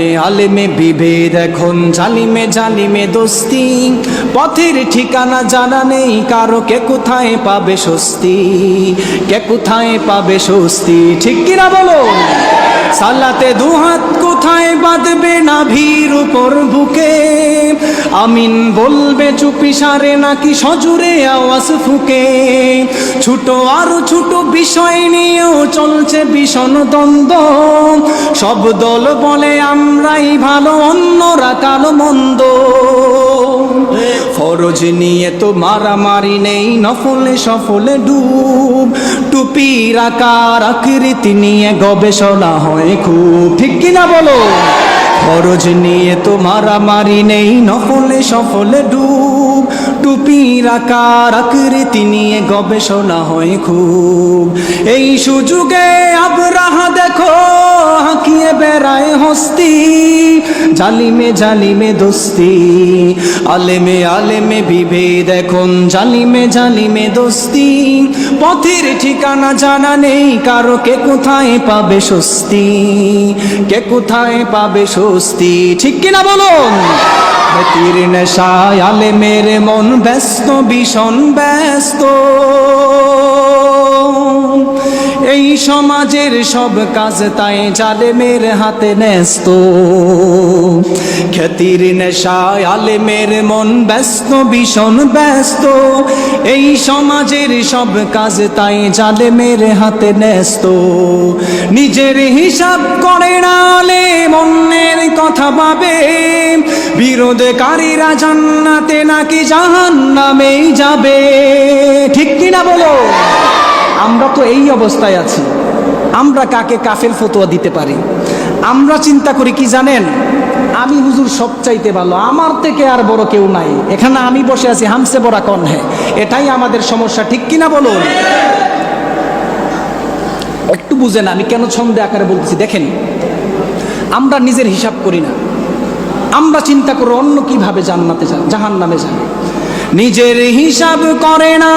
আলেমে আলেমে বিভেদ এখন, জালিমে জালিমে দোস্তি। পথের ঠিকানা জানা নেই, কারও কে কোথায় পাবে স্বস্তি? কে কোথায় পাবে স্বস্তি? ঠিক কিনা বলো? সালাতে দুহাত কোথায় বাঁধবে না ভিড় উপর বুকে? আমিন বলবে চুপি সারে নাকি সজুরে আওয়াজ ফুকে। ছোট আরও ছোট বিষয় নিয়েও চলছে ভীষণ দ্বন্দ্ব। সব দল বলে আমরাই ভালো, অন্যরা কালো, মন্দ। ফরজ নিয়ে তো মারামারি নেই, নফলে সফলে ডুব। টুপির আকার আকৃতি নিয়ে গবেষণা হয় খুব। ঠিক কিনা বলো? ফরজ নিয়ে তো মারামারি নেই, নকলে সফলে ডুব। টুপি আকার আকৃতি নিয়ে গবেষণা হয় খুব। এই সুযোগে আবরাহা দেখো বেড়ায় হস্তি, জালিমে জালিমে দোস্তি। আলেমে আলেমে বিভেদ এখন, জালিমে জালিমে দোস্তি। পথের ঠিকানা জানা নেই, কারও কে কোথায় পাবে স্বস্তি? কে কোথায় পাবে স্বস্তি? ঠিক কিনা বলুন? তীর নেশায় আলেমের মন ব্যস্ত, ভীষণ ব্যস্ত। সমাজের সব কাজ তাই জালেমের হাতে ন্যস্ত। খ্যাতির নেশায় আলেমের মন ব্যস্ত, ভীষণ ব্যস্ত। এই সমাজের সব কাজ তাই জালেমের হাতে ন্যস্ত। নিজের হিসাব করে না মনের কথা ভাবে। বিরোধকারীরা জান্নাতে নাকি জাহান নামেই যাবে। আমরা তো এই অবস্থায় আছি। আমরা কাকে কাফের ফতোয়া দিতে পারি? আমরা চিন্তা করি, কি জানেন? আমি হুজুর সব চাইতে ভালো। আমার থেকে আর বড় কেউ নাই। এখানে আমি বসে আছি, হামসে বড়া কন হ্যাঁ এটাই আমাদের সমস্যা, ঠিক কিনা বলুন? একটু বুঝেন, আমি কেন ছন্দে আকারে বলতেছি? দেখেন, আমরা নিজের হিসাব করি না। আমরা চিন্তা করো অন্য কীভাবে জান্নাতে যান জাহান নামে যান নিজের হিসাব করে না